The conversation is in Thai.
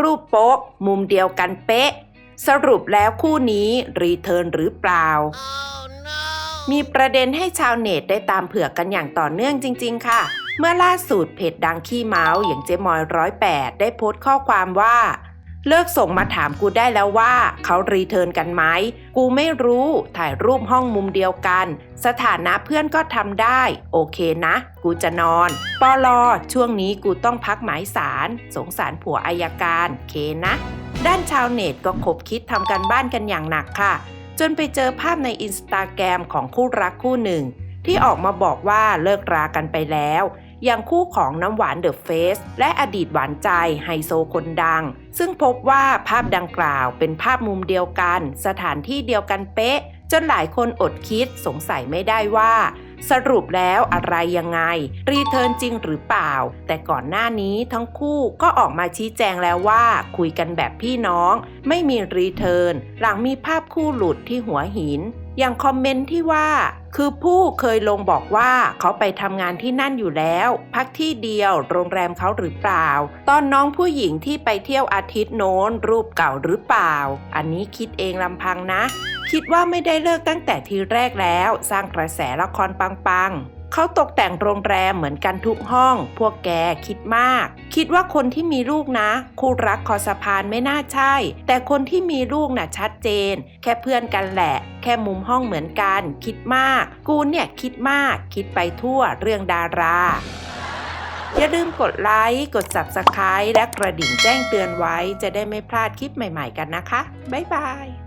รูปโป๊ะ มุมเดียวกันเป๊ะ สรุปแล้วคู่นี้รีเทิร์นหรือเปล่ามีประเด็นให้ชาวเน็ตได้ตามเผือกกันอย่างต่อเนื่องจริง ๆ ค่ะ เมื่อล่าสุดเพจดังขี้เมาส์อย่างเจมอยร้อยแปดได้โพสต์ข้อความว่า เลิกส่งมาถามกูได้แล้วว่า เขารีเทิร์นกันไหม กูไม่รู้ถ่ายรูปห้องมุมเดียวกัน สถานะเพื่อนก็ทำได้ โอเคนะ กูจะนอน ปอลอช่วงนี้กูต้องพักหมายสาร สงสารผัวอายการ เคนะ ด้านชาวเน็ตก็ขบคิดทำกันบ้านกันอย่างหนักค่ะ จนไปเจอภาพในอินสตาแกรมของคู่รักคู่หนึ่ง ที่ออกมาบอกว่าเลิกรากันไปแล้ว อย่างคู่ของน้ำหวานเดอะเฟสและอดีตหวานใจไฮโซคนดัง ซึ่งพบว่าภาพดังกล่าวเป็นภาพมุมเดียวกัน สถานที่เดียวกันเป๊ะ จนหลายคนอดคิดสงสัยไม่ได้ว่าสรุปแล้วอะไรยังไง รีเทิร์นจริงหรือเปล่า แต่ก่อนหน้านี้ทั้งคู่ก็ออกมาชี้แจงแล้วว่า คุยกันแบบพี่น้อง ไม่มีรีเทิร์นหลังมีภาพคู่หลุดที่หัวหิน อย่างคอมเมนต์ที่ว่า คือผู้เคยลงบอกว่าเขาไปทำงานที่นั่นอยู่แล้ว พักที่เดียวโรงแรมเขาหรือเปล่า ตอนน้องผู้หญิงที่ไปเที่ยวอาทิตย์โน้น รูปเก่าหรือเปล่า อันนี้คิดเองลำพังนะ คิดว่าไม่ได้เลิกตั้งแต่ทีแรกแล้ว สร้างกระแสละครปังๆ เขาตกแต่งโรงแรมเหมือนกันทุกห้อง พวกแกคิดมาก คิดว่าคนที่มีลูกนะ คู่รักคอสะพานไม่น่าใช่ แต่คนที่มีลูกน่ะชัดเจน แค่เพื่อนกันแหละ แค่มุมห้องเหมือนกัน คิดมาก กูเนี่ยคิดมาก คิดไปทั่วเรื่องดารา อย่าลืมกดไลค์ กด Subscribe และกระดิ่งแจ้งเตือนไว้ จะได้ไม่พลาดคลิปใหม่ ๆ กันนะคะ บ๊ายบาย